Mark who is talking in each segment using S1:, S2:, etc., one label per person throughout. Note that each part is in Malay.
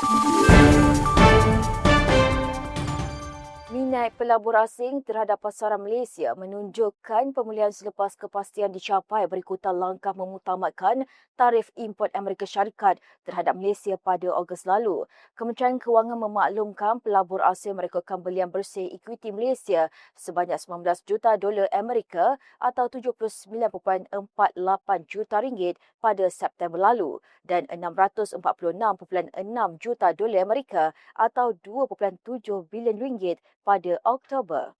S1: thank you Minat pelabur asing terhadap pasaran Malaysia menunjukkan pemulihan selepas kepastian dicapai berikutan langkah memutamatkan tarif import Amerika Syarikat terhadap Malaysia pada Ogos lalu. Kementerian Kewangan memaklumkan pelabur asing merekodkan belian bersih ekuiti Malaysia sebanyak 19 juta dolar Amerika atau 79.48 juta ringgit pada September lalu dan 646.6 juta dolar Amerika atau 2.7 bilion ringgit pada Oktober.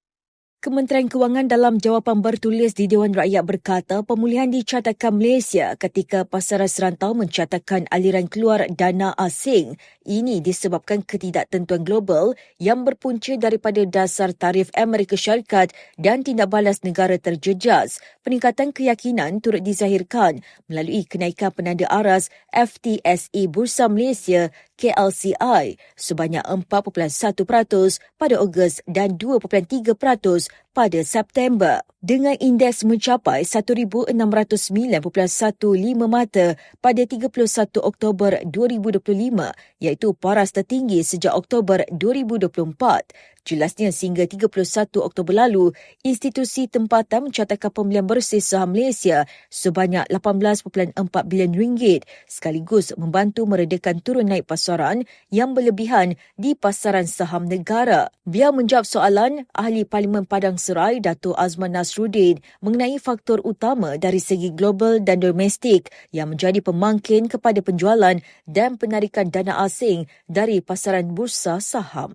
S1: Kementerian Kewangan dalam jawapan bertulis di Dewan Rakyat berkata pemulihan dicatatkan Malaysia ketika pasaran serantau mencatatkan aliran keluar dana asing. Ini disebabkan ketidaktentuan global yang berpunca daripada dasar tarif Amerika Syarikat dan tindak balas negara terjejas. Peningkatan keyakinan turut dizahirkan melalui kenaikan penanda aras FTSE Bursa Malaysia KLCI sebanyak 4.1% pada Ogos dan 2.3% pada September dengan indeks mencapai 1609.15 mata pada 31 Oktober 2025 iaitu paras tertinggi sejak Oktober 2024. Jelasnya sehingga 31 Oktober lalu, institusi tempatan mencatatkan pembelian bersih saham Malaysia sebanyak 18.4 bilion ringgit sekaligus membantu meredakan turun naik pasaran yang berlebihan di pasaran saham negara. Beliau menjawab soalan ahli Parlimen Padang Serai Dato' Azman Nasruddin mengenai faktor utama dari segi global dan domestik yang menjadi pemangkin kepada penjualan dan penarikan dana asing dari pasaran bursa saham.